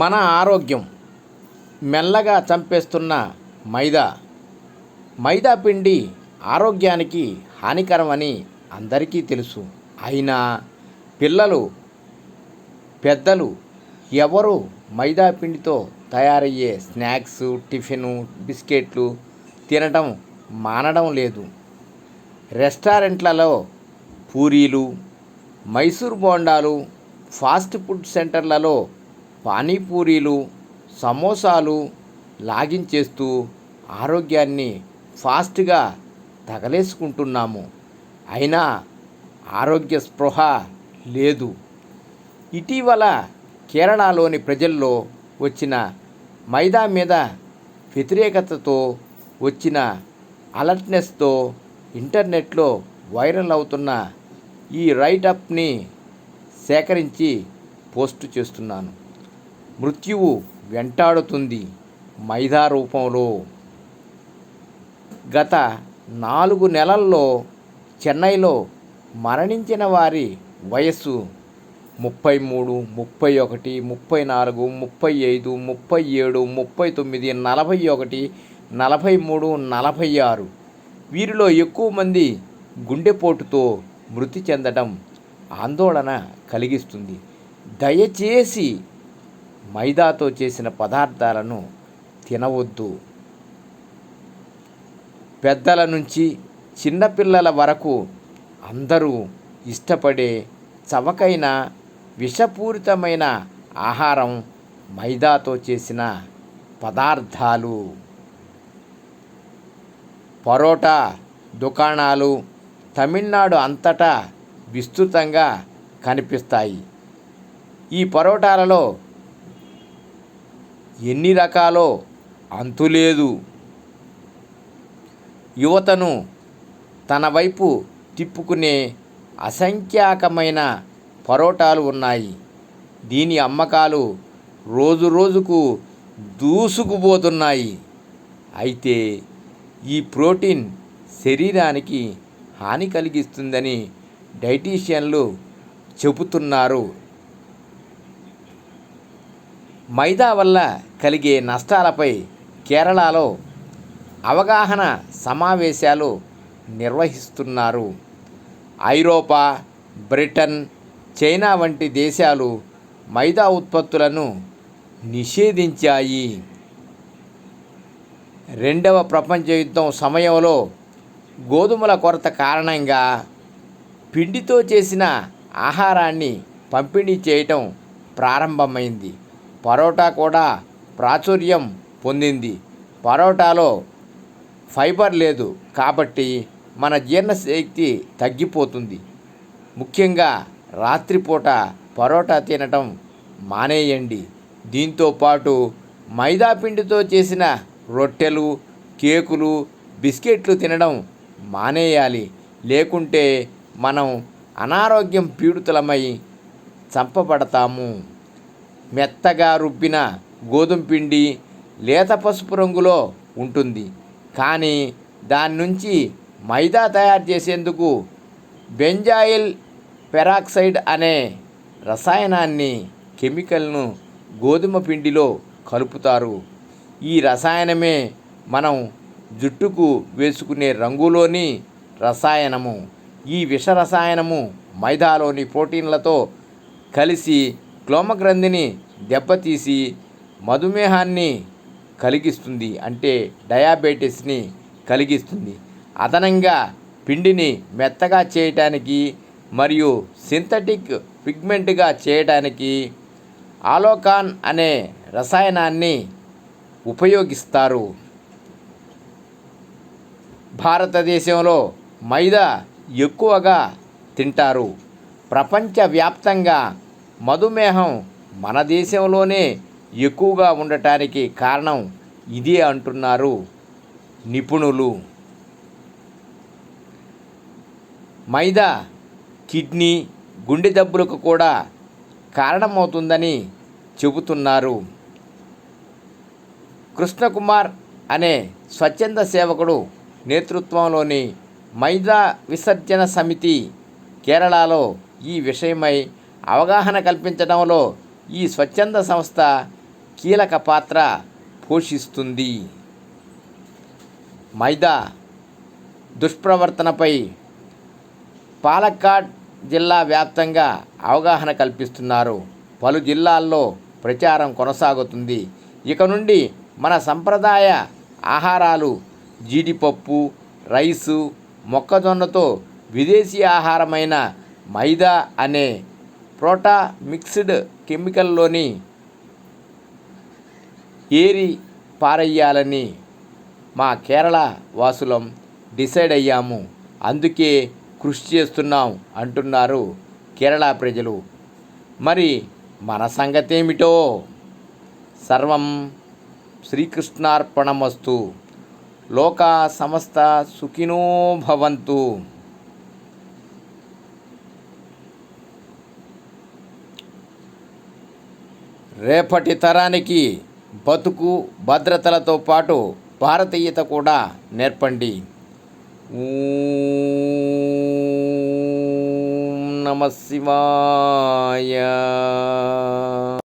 మన ఆరోగ్యం మెల్లగా చంపేస్తున్న మైదా. మైదా పిండి ఆరోగ్యానికి హానికరమని అందరికీ తెలుసు. అయినా పిల్లలు పెద్దలు ఎవరు మైదా పిండితో తయారయ్యే స్నాక్స్ టిఫిను బిస్కెట్లు తినడం మానడం లేదు. రెస్టారెంట్లలో పూరీలు మైసూర్ బోండాలు ఫాస్ట్ ఫుడ్ సెంటర్లలో పానీపూరీలు సమోసాలు లాగించేస్తూ ఆరోగ్యాన్ని ఫాస్ట్గా తగలేసుకుంటున్నాము. అయినా ఆరోగ్య స్పృహ లేదు. ఇటీవల కేరళలోని ప్రజల్లో వచ్చిన మైదా మీద వ్యతిరేకతతో వచ్చిన అలర్ట్నెస్తో ఇంటర్నెట్లో వైరల్ అవుతున్న ఈ రైటప్ని సేకరించి పోస్ట్ చేస్తున్నాను. మృత్యువు వెంటాడుతుంది మైదా రూపంలో గత నాలుగు నెలల్లో చెన్నైలో మరణించిన వారి వయస్సు ముప్పై మూడు ముప్పై ఒకటి ముప్పై నాలుగు ముప్పై ఐదు ముప్పై ఏడు ముప్పై తొమ్మిది నలభై ఒకటి నలభై మూడు నలభై ఆరు వీరిలో ఎక్కువ మంది గుండెపోటుతో మృతి చెందడం ఆందోళన కలిగిస్తుంది. దయచేసి మైదాతో చేసిన పదార్థాలను తినవద్దు. పెద్దల నుంచి చిన్నపిల్లల వరకు అందరూ ఇష్టపడే చవకైన విషపూరితమైన ఆహారం మైదాతో చేసిన పదార్థాలు. పరోటా దుకాణాలు తమిళనాడు అంతటా విస్తృతంగా కనిపిస్తాయి. ఈ పరోటాలలో ఎన్ని రకాలో అంతులేదు యువతను తన వైపు తిప్పుకునే అసంఖ్యాకమైన పరోటాలు ఉన్నాయి. దీని అమ్మకాలు రోజు రోజుకు దూసుకుపోతున్నాయి. అయితే ఈ ప్రోటీన్ శరీరానికి హాని కలిగిస్తుందని డైటీషియన్లు చెబుతున్నారు. మైదా వల్ల కలిగే నష్టాలపై కేరళలో అవగాహన సమావేశాలు నిర్వహిస్తున్నారు. ఐరోపా బ్రిటన్ చైనా వంటి దేశాలు మైదా ఉత్పత్తులను నిషేధించాయి. రెండవ ప్రపంచ యుద్ధం సమయంలో గోధుమల కొరత కారణంగా పిండితో చేసిన ఆహారాన్ని పంపిణీ చేయటం ప్రారంభమైంది. పరోటా కూడా ప్రాచుర్యం పొందింది. పరోటాలో ఫైబర్ లేదు కాబట్టి మన జీర్ణశక్తి తగ్గిపోతుంది. ముఖ్యంగా రాత్రిపూట పరోటా తినటం మానేయండి. దీంతో పాటు మైదా పిండితో చేసిన రొట్టెలు కేకులు బిస్కెట్లు తినడం మానేయాలి. లేకుంటే మనం అనారోగ్యం పీడితులమై చంపబడతాము. మెత్తగా రుబ్బిన గోధుమ పిండి లేత పసుపు రంగులో ఉంటుంది. కానీ దాని నుంచి మైదా తయారు చేసేందుకు బెంజాయిల్ పెరాక్సైడ్ అనే రసాయనాన్ని కెమికల్ను గోధుమ పిండిలో కలుపుతారు. ఈ రసాయనమే మనం జుట్టుకు వేసుకునే రంగులోని రసాయనము. ఈ విష రసాయనము మైదాలోని ప్రోటీన్లతో కలిసి క్లోమగ్రంథిని దెబ్బతీసి మధుమేహాన్ని కలిగిస్తుంది అంటే డయాబెటీస్ని కలిగిస్తుంది. అదనంగా పిండిని మెత్తగా చేయటానికి మరియు సింథటిక్ పిగ్మెంట్గా చేయటానికి ఆలోకాన్ అనే రసాయనాన్ని ఉపయోగిస్తారు. భారతదేశంలో మైదా ఎక్కువగా తింటారు. ప్రపంచవ్యాప్తంగా మధుమేహం మన దేశంలోనే ఎక్కువగా ఉండటానికి కారణం ఇదే అంటున్నారు నిపుణులు. మైదా కిడ్నీ గుండె జబ్బులకు కూడా కారణమవుతుందని చెబుతున్నారు. కృష్ణకుమార్ అనే స్వచ్ఛంద సేవకుడు నేతృత్వంలోని మైదా విసర్జన సమితి కేరళలో ఈ విషయమై అవగాహన కల్పించడంలో ఈ స్వచ్ఛంద సంస్థ కీలక పాత్ర పోషిస్తుంది. మైదా దుష్ప్రవర్తనపై పాలక్కాడ్ జిల్లా వ్యాప్తంగా అవగాహన కల్పిస్తున్నారు. పలు జిల్లాల్లో ప్రచారం కొనసాగుతుంది. ఇక నుండి మన సంప్రదాయ ఆహారాలు జీడిపప్పు రైసు మొక్కజొన్నతో విదేశీ ఆహారమైన మైదా అనే ప్రోటా మిక్స్డ్ కెమికల్లోని ఏరి పారయ్యాలని మా కేరళ వాసులం డిసైడ్ అయ్యాము. అందుకే కృషి చేస్తున్నాం అంటున్నారు కేరళ ప్రజలు. మరి మన సంగతేమిటో? సర్వం శ్రీకృష్ణార్పణమస్తు. లోకా సమస్త సుఖినో భవంతు. రేపటి తరానికి బతుకు భద్రతలతో పాటు భారతీయత కూడా నేర్పండి. నమ శివాయ.